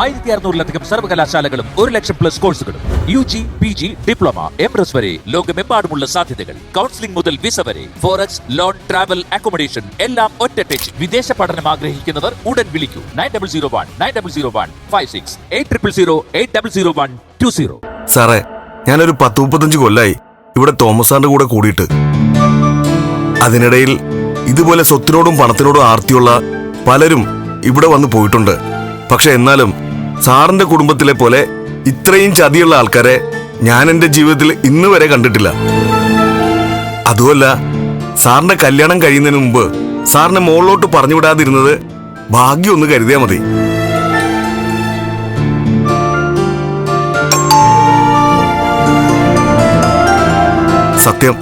ആയിരത്തി അറുന്നൂറിലധികം സർവകലാശാലകളും ഒരു ലക്ഷം പ്ലസ് കോഴ്സുകളും U G P G diploma M S വരെ ലോകമെമ്പാടുമുള്ള സാധ്യതകൾ. കൗൺസിലിംഗ് മുതൽ വിസ വരെ ഫോറക്സ് ലോൺ ട്രാവൽ അക്കോമഡേഷൻ എല്ലാം ഒറ്റ ടച്ച് വിദേശ പഠനം ആഗ്രഹിക്കുന്നവർ ഉടൻ വിളിക്കൂ. Nine double zero one nine double zero one five six eight triple zero eight double zero one two zero സാറേ ഞാനൊരു പത്ത് മുപ്പത്തഞ്ച് കൊല്ലായി ഇവിടെ തോമസ് സാറിന്റെ കൂടെ കൂടിയിട്ട്. അതിനിടയിൽ ഇതുപോലെ സ്വത്തിനോടും പണത്തിനോടും ആർത്തിയുള്ള പലരും ഇവിടെ വന്ന് പോയിട്ടുണ്ട്. പക്ഷെ എന്നാലും സാറിന്റെ കുടുംബത്തിലെ പോലെ ഇത്രയും ചതിയുള്ള ആൾക്കാരെ ഞാൻ എന്റെ ജീവിതത്തിൽ ഇന്ന് വരെ കണ്ടിട്ടില്ല. അതുമല്ല സാറിന്റെ കല്യാണം കഴിയുന്നതിന് മുമ്പ് സാറിനെ മുകളിലോട്ട് പറഞ്ഞു വിടാതിരുന്നത് ഭാഗ്യം ഒന്ന് കരുതിയാ മതി. സത്യം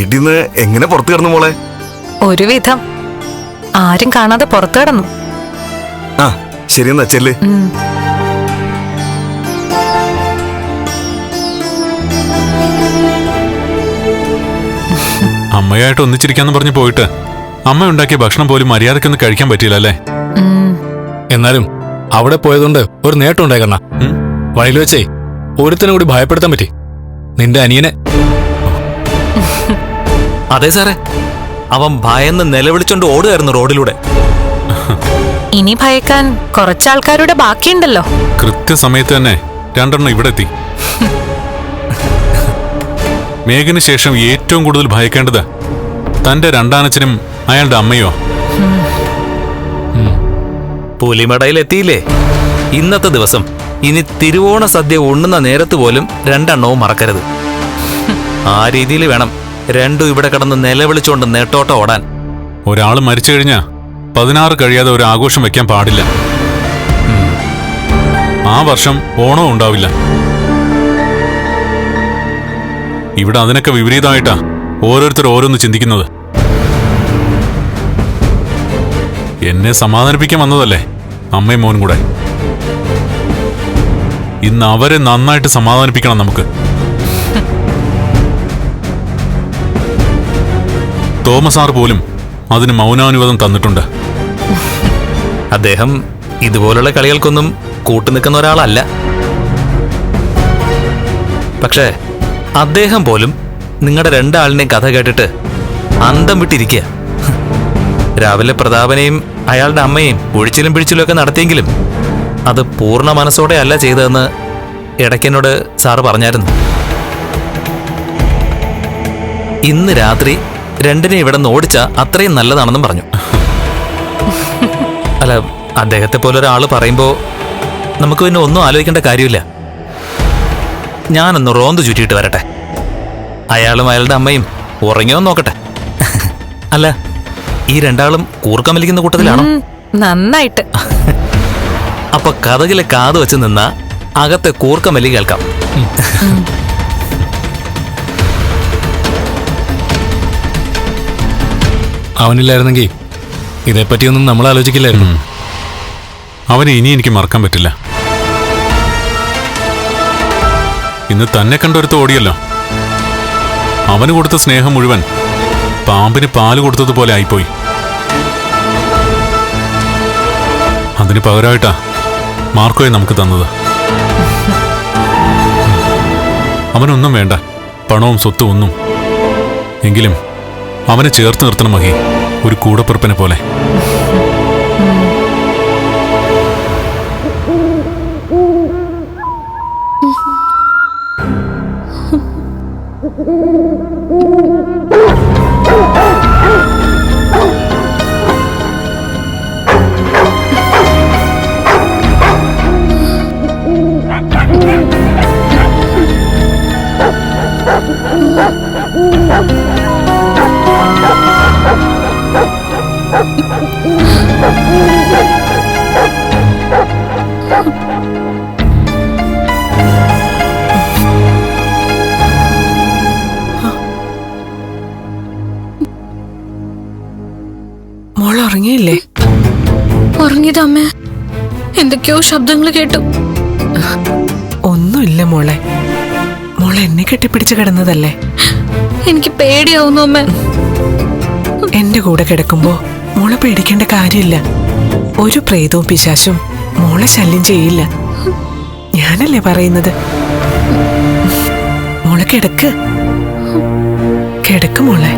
വീട്ടിൽ നിന്ന് എങ്ങനെ പുറത്തു കിടന്നു മോളെ? ഒരുവിധം. ആരും കാണാതെ പുറത്തു കിടന്നു. ആ ശരിയെന്നാ ചെല്ല്. ഉം. അമ്മയായിട്ട് ഒന്നിച്ചിരിക്കാന്ന് പറഞ്ഞ് പോയിട്ട് അമ്മ ഉണ്ടാക്കിയ ഭക്ഷണം പോലും മര്യാദക്കൊന്ന് കഴിക്കാൻ പറ്റിയില്ല അല്ലേ? എന്നാലും അവിടെ പോയതുകൊണ്ട് ഒരു നേട്ടം ഉണ്ടായി കണ്ണ. വഴിയിൽ വെച്ചേ ഒരുത്തനും കൂടി ഭയപ്പെടുത്താൻ പറ്റി. നിന്റെ അനിയനെ അതെ സാറേ. അവൻ ഭയന്ന് നിലവിളിച്ചോണ്ട് ഓടുകയായിരുന്നു റോഡിലൂടെ. ഇനി ഭയക്കാൻ കുറച്ചാൾക്കാരുടെ ബാക്കിയുണ്ടല്ലോ. കൃത്യസമയത്ത് തന്നെ രണ്ടെണ്ണം ഇവിടെ എത്തി മേഘന് ശേഷം ഏറ്റവും കൂടുതൽ ഭയക്കേണ്ടത് തന്റെ രണ്ടാനച്ഛനും അയാളുടെ അമ്മയോ? പുലിമടയിൽ എത്തിയില്ലേ ഇന്നത്തെ ദിവസം ഇനി തിരുവോണ സദ്യ ഉണ്ണുന്ന നേരത്ത് പോലും രണ്ടെണ്ണവും മറക്കരുത്. ആ രീതിയിൽ വേണം രണ്ടും ഇവിടെ കിടന്ന് നിലവിളിച്ചുകൊണ്ട് നെട്ടോട്ടം ഓടാൻ. ഒരാൾ മരിച്ചു കഴിഞ്ഞാ പതിനാറ് കഴിയാതെ ഒരു ആഘോഷം വെക്കാൻ പാടില്ല. ആ വർഷം ഓണവും ഉണ്ടാവില്ല. ഇവിടെ അതിനൊക്കെ വിപരീതമായിട്ടാ ഓരോരുത്തർ ഓരോന്ന് ചിന്തിക്കുന്നത്. എന്നെ സമാധാനിപ്പിക്കാൻ വന്നതല്ലേ അമ്മയും മോനും കൂടെ? ഇന്ന് അവരെ നന്നായിട്ട് സമാധാനിപ്പിക്കണം നമുക്ക്. തോമസ് ആർ പോലും അതിന് മൗനാനുവാദം തന്നിട്ടുണ്ട്. അദ്ദേഹം ഇതുപോലുള്ള കളികൾക്കൊന്നും കൂട്ടുനിൽക്കുന്ന ഒരാളല്ല. പക്ഷേ അദ്ദേഹം പോലും നിങ്ങളുടെ രണ്ടാളിനെയും കഥ കേട്ടിട്ട് അന്തം വിട്ടിരിക്കുക. രാവിലെ പ്രതാപനെയും അയാളുടെ അമ്മയും ഒഴിച്ചിലും പിഴിച്ചിലും ഒക്കെ നടത്തിയെങ്കിലും അത് പൂർണ മനസ്സോടെ അല്ല ചെയ്തതെന്ന് ഇടയ്ക്കെന്നോട് സാറ് പറഞ്ഞായിരുന്നു. ഇന്ന് രാത്രി രണ്ടിനെ ഇവിടെ നിന്ന് ഓടിച്ച അത്രയും നല്ലതാണെന്നും പറഞ്ഞു. അല്ല അദ്ദേഹത്തെ പോലെ ഒരാൾ പറയുമ്പോൾ നമുക്ക് പിന്നെ ഒന്നും ആലോചിക്കേണ്ട കാര്യമില്ല. ഞാനൊന്ന് റോന്ത് ചുറ്റിയിട്ട് വരട്ടെ. അയാളും അയാളുടെ അമ്മയും ഉറങ്ങിയോ നോക്കട്ടെ. അല്ല ഈ രണ്ടാളും കൂർക്കം വലിക്കുന്ന കൂട്ടത്തിലാണോ? നന്നായിട്ട്. അപ്പൊ കഥകിലെ കാത് വെച്ച് നിന്ന അകത്തെ കൂർക്കം വലി കേൾക്കാം. അവനില്ലായിരുന്നെങ്കിൽ ഇതേപ്പറ്റിയൊന്നും നമ്മൾ ആലോചിക്കില്ലായിരുന്നു. അവനെ ഇനി എനിക്ക് മറക്കാൻ പറ്റില്ല. ഇന്ന് തന്നെ കണ്ടൊരുത്ത് ഓടിയല്ലോ. അവന് കൊടുത്ത സ്നേഹം മുഴുവൻ പാമ്പിന് പാൽ കൊടുത്തതുപോലെ ആയിപ്പോയി. അതിന് പകരമായിട്ടാ മാർക്കോയെ നമുക്ക് തന്നത്. അവനൊന്നും വേണ്ട പണവും സ്വത്തും ഒന്നും. എങ്കിലും അവനെ ചേർത്ത് നിർത്തണം മഹി. ഒരു കൂടപ്പുറപ്പിനെ പോലെ. മോൾ ഉറങ്ങിയില്ലേ ഉറങ്ങിയത് അമ്മേ എന്തൊക്കെയോ ശബ്ദങ്ങൾ കേട്ടു. ഒന്നുമില്ല മോളെ. മോൾ മോൾ എന്നെ കെട്ടിപ്പിടിച്ച് കിടന്നതല്ലേ? എനിക്ക് പേടിയാവുന്നു അമ്മ. എന്റെ കൂടെ കിടക്കുമ്പോ മോളെ പേടിക്കേണ്ട കാര്യമില്ല. ഒരു പ്രേതവും പിശാശും മോളെ ശല്യം ചെയ്യില്ല. ഞാനല്ലേ പറയുന്നത്? മോളെ കിടക്ക്. കിടക്ക് മോളെ.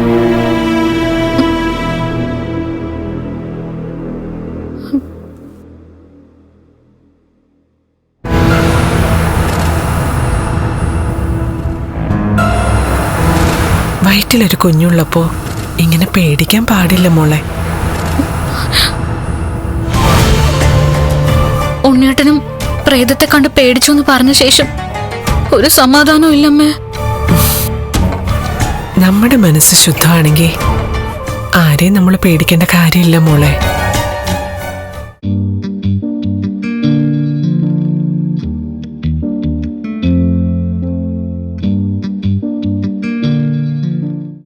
വയറ്റിലൊരു കുഞ്ഞുള്ളപ്പോ ഇങ്ങനെ പേടിക്കാൻ പാടില്ല മോളെ. ഉണ്ണേട്ടനും പ്രേതത്തെ കണ്ട് പേടിച്ചു എന്ന് പറഞ്ഞ ശേഷം ഒരു സമാധാനവും ഇല്ലമ്മേ. നമ്മുടെ മനസ്സ് ശുദ്ധമാണെങ്കിൽ ആരെയും നമ്മൾ പേടിക്കേണ്ട കാര്യമില്ല മോളെ.